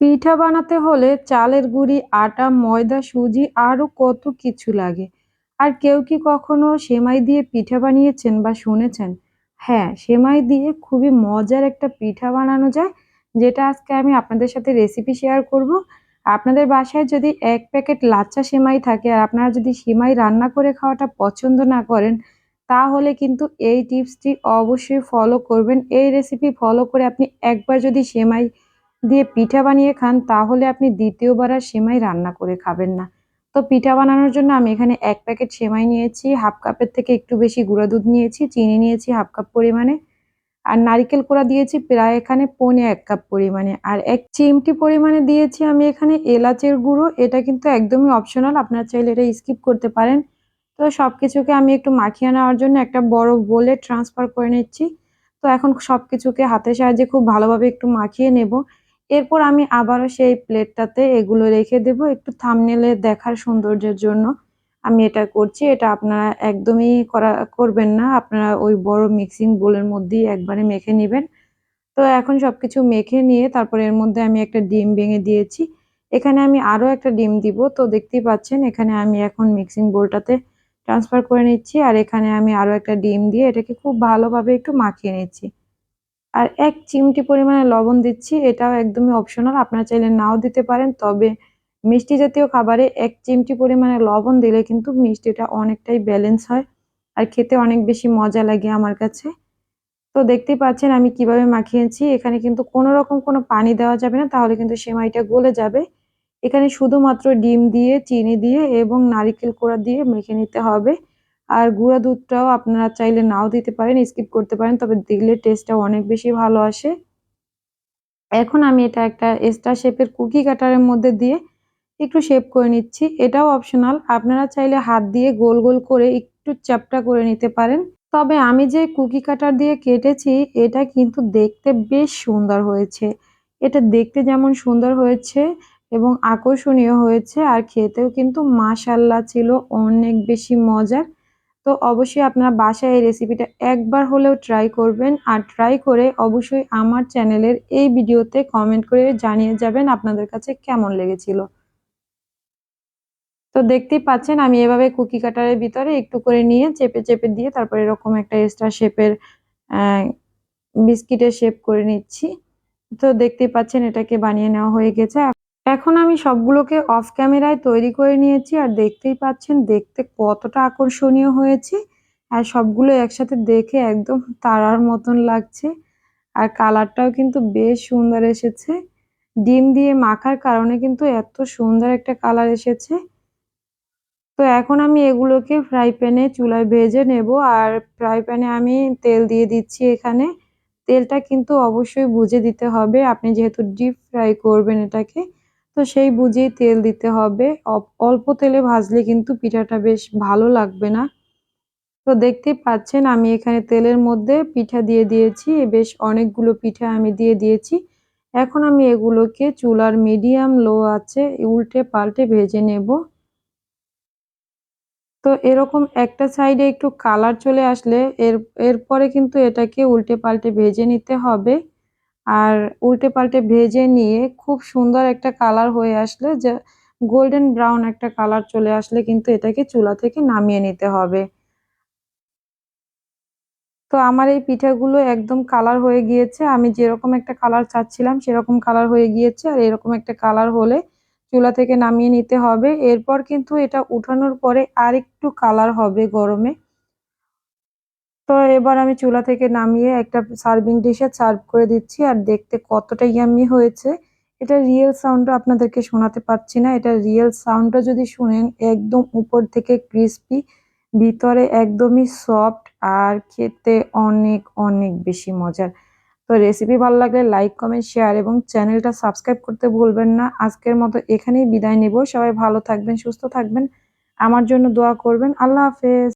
পিঠা বানাতে হলে চালের গুঁড়ি, আটা, ময়দা, সুজি আরও কত কিছু লাগে। আর কেউ কি কখনো সেমাই দিয়ে পিঠা বানিয়েছেন বা শুনেছেন? হ্যাঁ সেমাই দিয়ে খুবই মজার একটা পিঠা বানানো যায়, যেটা আজকে আমি আপনাদের সাথে রেসিপি শেয়ার করব। আপনাদের বাসায় যদি এক প্যাকেট লাচ্চা সেমাই থাকে আর আপনারা যদি সেমাই রান্না করে খাওয়াটা পছন্দ না করেন, তাহলে কিন্তু এই টিপসটি অবশ্যই ফলো করবেন। এই রেসিপি ফলো করে আপনি একবার যদি সেমাই দিয়ে পিঠা বানিয়ে খান, তাহলে আপনি দ্বিতীয়বার আর সেমাই রান্না করে খাবেন না। তো পিঠা বানানোর জন্য আমি এখানে এক প্যাকেট সেমাই নিয়েছি, হাফ কাপের থেকে একটু বেশি গুঁড়া দুধ নিয়েছি, চিনি নিয়েছি হাফ কাপ পরিমাণে। আর নারিকেল কোড়া দিয়েছি প্রায় এখানে পৌনে এক কাপ পরিমাণে। আর এক চিমটি পরিমাণে দিয়েছি আমি এখানে এলাচের গুঁড়ো, এটা কিন্তু একদমই অপশনাল আপনার চাইলে এটা স্কিপ করতে পারেন। তো সব কিছুকে আমি একটু মাখিয়ে নেওয়ার জন্য একটা বড় বোলে ট্রান্সফার করে নিচ্ছি। তো এখন সব কিছুকে হাতের সাহায্যে খুব ভালোভাবে একটু মাখিয়ে নেব। এরপর আমি আবারও সেই প্লেটটাতে এগুলো রেখে দেব। একটু থামনেলে দেখার সৌন্দর্যের জন্য আমি এটা করছি। এটা আপনারা একদমই করা, করবেন না। আপনারা ওই বড় মিক্সিং বোলের মধ্যেই একবারে মেখে নেবেন। তো এখন সব কিছু মেখে নিয়ে তারপর এর মধ্যে আমি একটা ডিম ভেঙে দিয়েছি। এখানে আমি আরও একটা ডিম দিব। তো দেখতেই পাচ্ছেন, এখানে আমি এখন মিক্সিং বোলটাতে ট্রান্সফার করে নিচ্ছি। আর এখানে আমি আরও একটা ডিম দিয়ে এটাকে খুব ভালোভাবে একটু মাখিয়ে নিচ্ছি। আর এক চিমটি পরিমাণে লবণ দিচ্ছি, এটাও একদমই অপশনাল আপনারা চাইলে নাও দিতে পারেন, তবে মিষ্টি জাতীয় খাবারে এক চিমটি পরিমাণে লবণ দিলে কিন্তু মিষ্টিটা অনেকটাই ব্যালেন্স হয় আর খেতে অনেক বেশি মজা লাগে আমার কাছে। তো দেখতেই পাচ্ছেন আমি কীভাবে মাখিয়েছি, এখানে কিন্তু কোনো রকম কোনো পানি দেওয়া যাবে না, তাহলে কিন্তু সেমাইটা গলে যাবে। এখানে শুধুমাত্র ডিম দিয়ে, চিনি দিয়ে এবং নারিকেল কোড়া দিয়ে মেখে নিতে হবে। আর গুঁড়া দুধটাও আপনারা চাইলে নাও দিতে পারেন, স্কিপ করতে পারেন, তবে দিলে টেস্টটা অনেক বেশি ভালো আসে। এখন আমি এটা একটা স্টার শেপের কুকি কাটারের মধ্যে দিয়ে একটু শেপ করে নিচ্ছি। এটাও অপশনাল, আপনারা চাইলে হাত দিয়ে গোল গোল করে একটু চ্যাপটা করে নিতে পারেন। তবে আমি যে কুকি কাটার দিয়ে কেটেছি, এটা কিন্তু দেখতে বেশ সুন্দর হয়েছে। এটা দেখতে যেমন সুন্দর হয়েছে এবং আকর্ষণীয় হয়েছে, আর খেতেও কিন্তু মাশাল্লা ছিল, অনেক বেশি মজার। তো অবশ্যই আপনারা বাসায় এই রেসিপিটা একবার হলেও ট্রাই করবেন। আর ট্রাই করে অবশ্যই আমার চ্যানেলের এই ভিডিওতে কমেন্ট করে জানিয়ে যাবেন আপনাদের কাছে কেমন লেগেছিল। তো দেখতেই পাচ্ছেন আমি এভাবে কুকি কাটারের ভিতরে একটু করে নিয়ে চেপে চেপে দিয়ে তারপর এরকম একটা স্টার শেপের বিস্কিটের শেপ করে নিচ্ছি। তো দেখতেই পাচ্ছেন এটাকে বানিয়ে নেওয়া হয়ে গেছে। এখন আমি সবগুলোকে অফ ক্যামেরায় তৈরি করে নিয়েছি আর দেখতেই পাচ্ছেন, দেখতে কতটা আকর্ষণীয় হয়েছে। আর সবগুলো একসাথে দেখে একদম তারার মতন লাগছে। আর কালারটাও কিন্তু বেশ সুন্দর এসেছে। ডিম দিয়ে মাখার কারণে কিন্তু এত সুন্দর একটা কালার এসেছে। তো এখন আমি এগুলোকে ফ্রাই প্যানে চুলায় ভেজে নেব আর ফ্রাই প্যানে আমি তেল দিয়ে দিচ্ছি এখানে। তেলটা কিন্তু অবশ্যই বুঝে দিতে হবে। আপনি যেহেতু ডিপ ফ্রাই করবেন এটাকে তো সেই বুঝেই তেল দিতে হবে। অল্প তেলে ভাজলে কিন্তু পিঠাটা বেশ ভালো লাগবে না। তো দেখতেই পাচ্ছেন আমি এখানে তেলের মধ্যে পিঠা দিয়ে দিয়েছি। বেশ অনেকগুলো পিঠা আমি দিয়ে দিয়েছি। এখন আমি এগুলোকে চুলার মিডিয়াম লো আছে উল্টে পাল্টে ভেজে নেব। তো এরকম একটা সাইডে একটু কালার চলে আসলে এর, এরপরে কিন্তু এটাকে উল্টে পাল্টে ভেজে নিতে হবে। আর উল্টে পাল্টে ভেজে নিয়ে খুব সুন্দর একটা কালার হয়ে আসলে যে গোল্ডেন ব্রাউন একটা কালার চলে আসলে কিন্তু এটাকে চুলা থেকে নামিয়ে নিতে হবে। তো আমার এই পিঠাগুলো একদম কালার হয়ে গিয়েছে। আমি যেরকম একটা কালার চাচ্ছিলাম সেরকম কালার হয়ে গিয়েছে আর এরকম একটা কালার হলে চুলা থেকে নামিয়ে নিতে হবে। এরপর কিন্তু এটা উঠানোর পরে আরেকটু কালার হবে গরমে। তো এবার আমি চুলা থেকে নামিয়ে একটা সার্ভিং ডিশে সার্ভ করে দিচ্ছি। আর দেখতে কতটা ইয়ামি হয়েছে। এটা রিয়েল সাউন্ডটা আপনাদেরকে শোনাতে পারছি না। এটা রিয়েল সাউন্ডটা যদি শুনেন, একদম উপর থেকে ক্রিস্পি ভিতরে একদমই সফট আর খেতে অনেক অনেক বেশি মজার। তো রেসিপি ভালো লাগলে লাইক কমেন্ট শেয়ার এবং চ্যানেলটা সাবস্ক্রাইব করতে ভুলবেন না। আজকের মতো এখানেই বিদায় নেব। সবাই ভালো থাকবেন, সুস্থ থাকবেন। আমার জন্য দোয়া করবেন। আল্লাহ হাফেজ।